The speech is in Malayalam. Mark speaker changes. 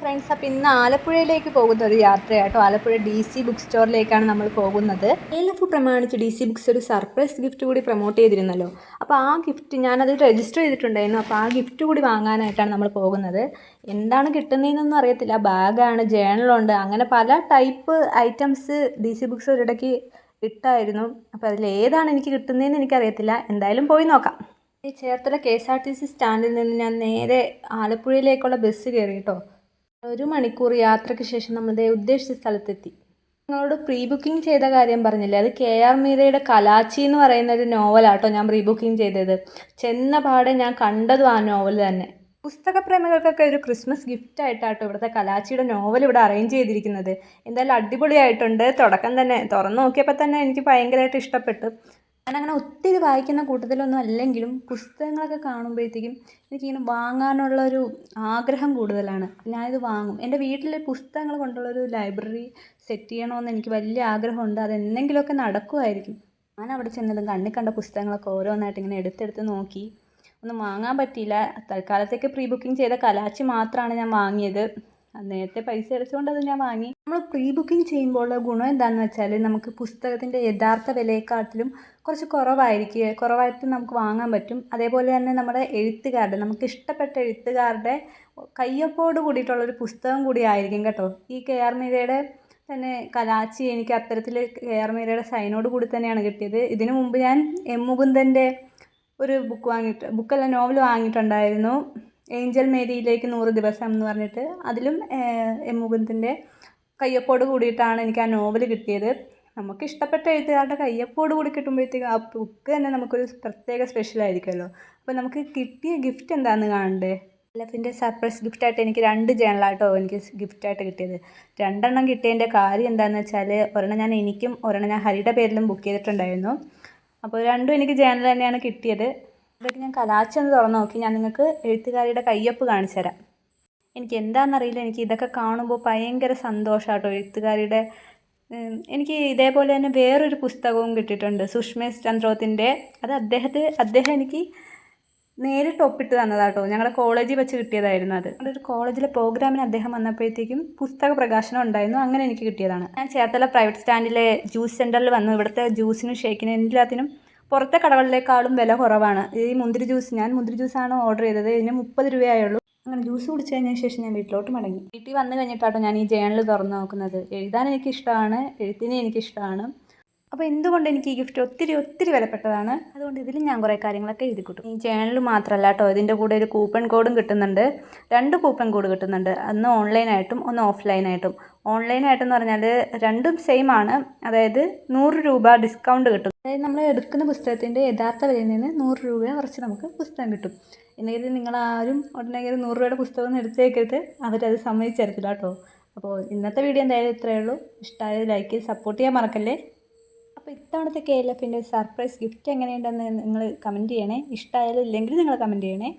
Speaker 1: ഫ്രണ്ട്സ് അപ്പം ഇന്ന് ആലപ്പുഴയിലേക്ക് പോകുന്ന ഒരു യാത്രയാട്ടോ. ആലപ്പുഴ ഡി സി ബുക്ക് സ്റ്റോറിലേക്കാണ് നമ്മൾ പോകുന്നത്. എൽ എഫ് പ്രമാണിച്ച് ഡി സി ബുക്സ് ഒരു സർപ്രൈസ് ഗിഫ്റ്റ് കൂടി പ്രൊമോട്ട് ചെയ്തിരുന്നല്ലോ. അപ്പോൾ ആ ഗിഫ്റ്റ് ഞാനത് രജിസ്റ്റർ ചെയ്തിട്ടുണ്ടായിരുന്നു. അപ്പോൾ ആ ഗിഫ്റ്റ് കൂടി വാങ്ങാനായിട്ടാണ് നമ്മൾ പോകുന്നത്. എന്താണ് കിട്ടുന്നതെന്നൊന്നും അറിയത്തില്ല. ബാഗാണ് ജേണലുണ്ട് അങ്ങനെ പല type items D C books ഒരിടയ്ക്ക് ഇട്ടായിരുന്നു. അപ്പോൾ അതിൽ ഏതാണ് എനിക്ക് കിട്ടുന്നതെന്ന് എനിക്കറിയത്തില്ല. എന്തായാലും പോയി നോക്കാം. ഈ Cherthala K S R T C സ്റ്റാൻഡിൽ നിന്ന് ഞാൻ നേരെ ആലപ്പുഴയിലേക്കുള്ള ബസ് കയറി കേട്ടോ. ഒരു മണിക്കൂർ യാത്രയ്ക്ക് ശേഷം നമ്മൾ ഉദ്ദേശിച്ച സ്ഥലത്തെത്തി. നിങ്ങളോട് പ്രീ ബുക്കിംഗ് ചെയ്ത കാര്യം പറഞ്ഞില്ലേ? അത് കെ ആർ മീരയുടെ കലാച്ചി എന്ന് പറയുന്ന ഒരു നോവലാട്ടോ ഞാൻ പ്രീ ബുക്കിംഗ് ചെയ്തത്. ചെന്ന പാടെ ഞാൻ കണ്ടതും ആ നോവൽ തന്നെ. പുസ്തകപ്രേമികൾക്കൊക്കെ ഒരു ക്രിസ്മസ് ഗിഫ്റ്റ് ആയിട്ടാട്ടോ ഇവിടുത്തെ കലാച്ചിയുടെ നോവൽ ഇവിടെ അറേഞ്ച് ചെയ്തിരിക്കുന്നത്. എന്തായാലും അടിപൊളിയായിട്ടുണ്ട്. തുടക്കം തന്നെ തുറന്നു നോക്കിയപ്പോൾ തന്നെ എനിക്ക് ഭയങ്കരമായിട്ട് ഇഷ്ടപ്പെട്ടു. ഞാനങ്ങനെ ഒത്തിരി വായിക്കുന്ന കൂട്ടത്തിലൊന്നും അല്ലെങ്കിലും പുസ്തകങ്ങളൊക്കെ കാണുമ്പോഴത്തേക്കും എനിക്കിങ്ങനെ വാങ്ങാനുള്ള ഒരു ആഗ്രഹം കൂടുതലാണ്. ഞാനിത് വാങ്ങും. എന്റെ വീട്ടിലെ പുസ്തകങ്ങൾ കൊണ്ടുള്ളൊരു ലൈബ്രറി സെറ്റ് ചെയ്യണമെന്ന് എനിക്ക് വലിയ ആഗ്രഹമുണ്ട്. അതെന്തെങ്കിലുമൊക്കെ നടക്കുമായിരിക്കും. ഞാൻ അവിടെ ചെന്നതും കണ്ണിൽ കണ്ട പുസ്തകങ്ങളൊക്കെ ഓരോന്നായിട്ട് ഇങ്ങനെ എടുത്തെടുത്ത് നോക്കി. ഒന്നും വാങ്ങാൻ പറ്റിയില്ല. തൽക്കാലത്തേക്ക് പ്രീ ബുക്കിംഗ് ചെയ്ത കലാച്ചി മാത്രമാണ് ഞാൻ വാങ്ങിയത്. നേരത്തെ പൈസ അടച്ചുകൊണ്ട് അത് ഞാൻ വാങ്ങി. നമ്മൾ പ്രീ ബുക്കിംഗ് ചെയ്യുമ്പോഴുള്ള ഗുണം എന്താണെന്ന് വെച്ചാൽ നമുക്ക് പുസ്തകത്തിന്റെ യഥാർത്ഥ വിലയെക്കാട്ടിലും കുറച്ച് കുറവായിരിക്കും കുറവായിട്ട് നമുക്ക് വാങ്ങാൻ പറ്റും. അതേപോലെ തന്നെ നമ്മുടെ എഴുത്തുകാരുടെ നമുക്ക് ഇഷ്ടപ്പെട്ട എഴുത്തുകാരുടെ കയ്യൊപ്പോട് കൂടിയിട്ടുള്ളൊരു പുസ്തകം കൂടി ആയിരിക്കും കേട്ടോ. ഈ കെ ആർ മീരയുടെ തന്നെ കലാച്ചി എനിക്ക് അത്തരത്തിൽ കെ ആർ മീരയുടെ സൈനോട് കൂടി തന്നെയാണ് കിട്ടിയത്. ഇതിനു മുമ്പ് ഞാൻ എം മുകുന്ദന്റെ ഒരു ബുക്ക് വാങ്ങിയിട്ട് ബുക്കല്ല നോവൽ വാങ്ങിയിട്ടുണ്ടായിരുന്നു. ഏഞ്ചൽ മേരിയിലേക്ക് നൂറ് ദിവസം എന്ന് പറഞ്ഞിട്ട് അതിലും എം മുകുന്ദന്റെ കയ്യൊപ്പോട് കൂടിയിട്ടാണ് എനിക്ക് ആ നോവൽ കിട്ടിയത്. നമുക്ക് ഇഷ്ടപ്പെട്ട എഴുത്തുകാരുടെ കയ്യൊപ്പോട് കൂടി കിട്ടുമ്പോഴത്തേക്കും ആ ബുക്ക് തന്നെ നമുക്കൊരു പ്രത്യേക സ്പെഷ്യൽ ആയിരിക്കുമല്ലോ. അപ്പോൾ നമുക്ക് കിട്ടിയ ഗിഫ്റ്റ് എന്താണെന്ന് കാണണ്ടേ? എല്ലഫിന്റെ സർപ്രൈസ് ഗിഫ്റ്റായിട്ട് എനിക്ക് രണ്ട് ജേണലാട്ടോ എനിക്ക് ഗിഫ്റ്റായിട്ട് കിട്ടിയത്. രണ്ടെണ്ണം കിട്ടിയതിന്റെ കാര്യം എന്താണെന്ന് വെച്ചാൽ ഒരെണ്ണം ഞാൻ എനിക്കും ഒരെണ്ണം ഞാൻ ഹരിയുടെ പേരിലും ബുക്ക് ചെയ്തിട്ടുണ്ടായിരുന്നു. അപ്പോൾ രണ്ടും എനിക്ക് ജേണൽ തന്നെയാണ് കിട്ടിയത്. ഇതൊക്കെ ഞാൻ കലാച്ചി ഒന്ന് തുറന്ന് നോക്കി. ഞാൻ നിങ്ങൾക്ക് എഴുത്തുകാരിയുടെ കയ്യൊപ്പ് കാണിച്ചു തരാം. എനിക്ക് എന്താണെന്നറിയില്ല. എനിക്ക് ഇതൊക്കെ കാണുമ്പോൾ ഭയങ്കര സന്തോഷമാട്ടോ എഴുത്തുകാരിയുടെ എനിക്ക് ഇതേപോലെ തന്നെ വേറൊരു പുസ്തകവും കിട്ടിയിട്ടുണ്ട്. സുഷ്മേഷ് ചന്ദ്രോത്തിന്റെ. അത് അദ്ദേഹത്തെ അദ്ദേഹം എനിക്ക് നേരിട്ട് ഒപ്പിട്ട് തന്നതാട്ടോ. ഞങ്ങളുടെ കോളേജിൽ വെച്ച് കിട്ടിയതായിരുന്നു അത്. ഒരു കോളേജിലെ പ്രോഗ്രാമിന് അദ്ദേഹം വന്നപ്പോഴത്തേക്കും പുസ്തക പ്രകാശനം ഉണ്ടായിരുന്നു. അങ്ങനെ എനിക്ക് കിട്ടിയതാണ്. ഞാൻ ചേർത്തല പ്രൈവറ്റ് സ്റ്റാൻഡിലെ ജ്യൂസ് സെന്ററിൽ വന്നു. ഇവിടുത്തെ ജ്യൂസിനും ഷേക്കിനും എല്ലാത്തിനും പുറത്തെ കടകളിലേക്കാളും വില കുറവാണ്. ഈ മുന്തിരി ജ്യൂസ് ഞാൻ മുന്തിരി ജ്യൂസാണ് ഓർഡർ ചെയ്തത്. ഇതിന് മുപ്പത് രൂപയായുള്ളൂ. അങ്ങനെ ജ്യൂസ് കുടിച്ച് കഴിഞ്ഞ ശേഷം ഞാൻ വീട്ടിലോട്ട് മടങ്ങി. വീട്ടിൽ വന്നു കഴിഞ്ഞിട്ടാട്ടോ ഞാൻ ഈ ജേണൽ തുറന്നു നോക്കുന്നത്. എഴുതാൻ എനിക്കിഷ്ടമാണ് എഴുത്തിനെ എനിക്കിഷ്ടമാണ്. അപ്പോൾ എന്തുകൊണ്ട് എനിക്ക് ഈ ഗിഫ്റ്റ് ഒത്തിരി ഒത്തിരി വിലപ്പെട്ടതാണ്? അതുകൊണ്ട് ഇതിലും ഞാൻ കുറേ കാര്യങ്ങളൊക്കെ എഴുതി കൂട്ടും. ഈ ചാനൽ മാത്രമല്ല കേട്ടോ ഇതിന്റെ കൂടെ ഒരു കൂപ്പൺ കോഡും കിട്ടുന്നുണ്ട്. രണ്ട് കൂപ്പൺ കോഡ് കിട്ടുന്നുണ്ട്. ഒന്ന് ഓൺലൈനായിട്ടും ഒന്ന് ഓഫ്ലൈനായിട്ടും ഓൺലൈനായിട്ടെന്ന് പറഞ്ഞാൽ രണ്ടും സെയിം ആണ്. അതായത് നൂറ് രൂപ ഡിസ്കൗണ്ട് കിട്ടും അതായത് നമ്മൾ എടുക്കുന്ന പുസ്തകത്തിന്റെ യഥാർത്ഥ വിലയിൽ നിന്ന് നൂറ് രൂപ കുറച്ച് നമുക്ക് പുസ്തകം കിട്ടും. എന്നെങ്കിൽ നിങ്ങൾ ആരും ഉടനെ നൂറ് രൂപയുടെ പുസ്തകം ഒന്നും എടുത്തേക്കരുത് അവരത് സമ്മതിച്ചേർക്കില്ല കേട്ടോ. അപ്പോൾ ഇന്നത്തെ വീഡിയോ എന്തായാലും ഇത്രയേ ഉള്ളൂ. ഇഷ്ടമായത് ലൈക്ക് സപ്പോർട്ട് ചെയ്യാൻ മറക്കല്ലേ? അപ്പോൾ ഇത്തവണത്തെ കെ എൽ എഫിന്റെ സർപ്രൈസ് ഗിഫ്റ്റ് എങ്ങനെയുണ്ടെന്ന് നിങ്ങൾ കമന്റ് ചെയ്യണേ. ഇഷ്ടമായാലും ഇല്ലെങ്കിൽ നിങ്ങൾ കമന്റ് ചെയ്യണേ.